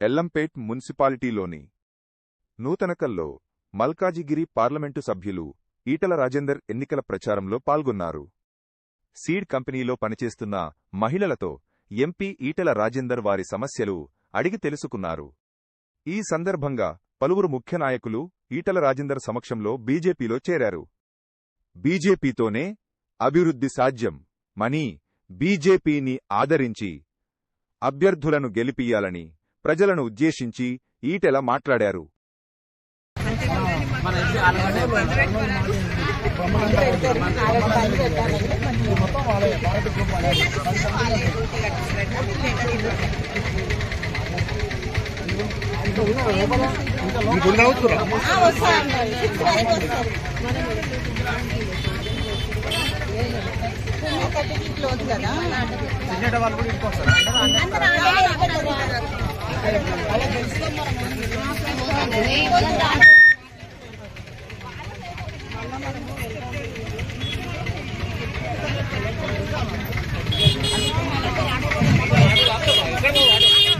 ఎల్లంపేట్ మున్సిపాలిటీలోని నూతనకల్లో మల్కాజిగిరి పార్లమెంటు సభ్యులు ఈటల రాజేందర్ ఎన్నికల ప్రచారంలో పాల్గొన్నారు. సీడ్ కంపెనీలో పనిచేస్తున్న మహిళలతో ఎంపీ ఈటల రాజేందర్ వారి సమస్యలు అడిగి తెలుసుకున్నారు. ఈ సందర్భంగా పలువురు ముఖ్య నాయకులు ఈటల రాజేందర్ సమక్షంలో బీజేపీలో చేరారు. బీజేపీతోనే అభివృద్ధి సాధ్యం మని బీజేపీని ఆదరించి అభ్యర్థులను గెలిపియాలని ప్రజలను ఉద్దేశించి ఈటెల మాట్లాడారు. కదా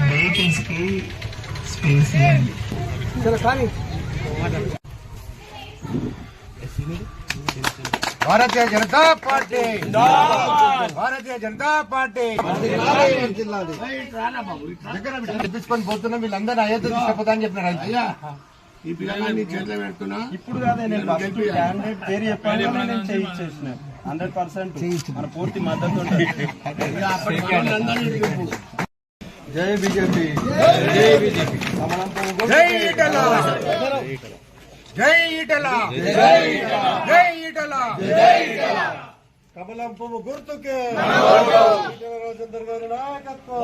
వెహికల్స్ కి స్పేస్ ఇవ్వండి భారతీయ జనతా పార్టీ. భారతీయ జనతా పార్టీ. తెప్పించుకొని పోతున్నాం వీళ్ళందరూ అయోధ్య తీసుకుపోతా అని చెప్పినారు అయ్యా ఈ చేతిలో పెడుతున్నా. ఇప్పుడు కాదే నేను ఫస్ట్ క్యాండిడేట్ పేరు చెప్పాను నేను చేయించేసిన. Hundred percent. మన పూర్తి మద్దతు ఉంటుంది. జై బీజేపీ. జై బీజేపీ. జై ఈటల జై ఈటల జై ఈటల కమలం పువ్వు గుర్తుకే రాజేందర్ గారి నాయకత్వం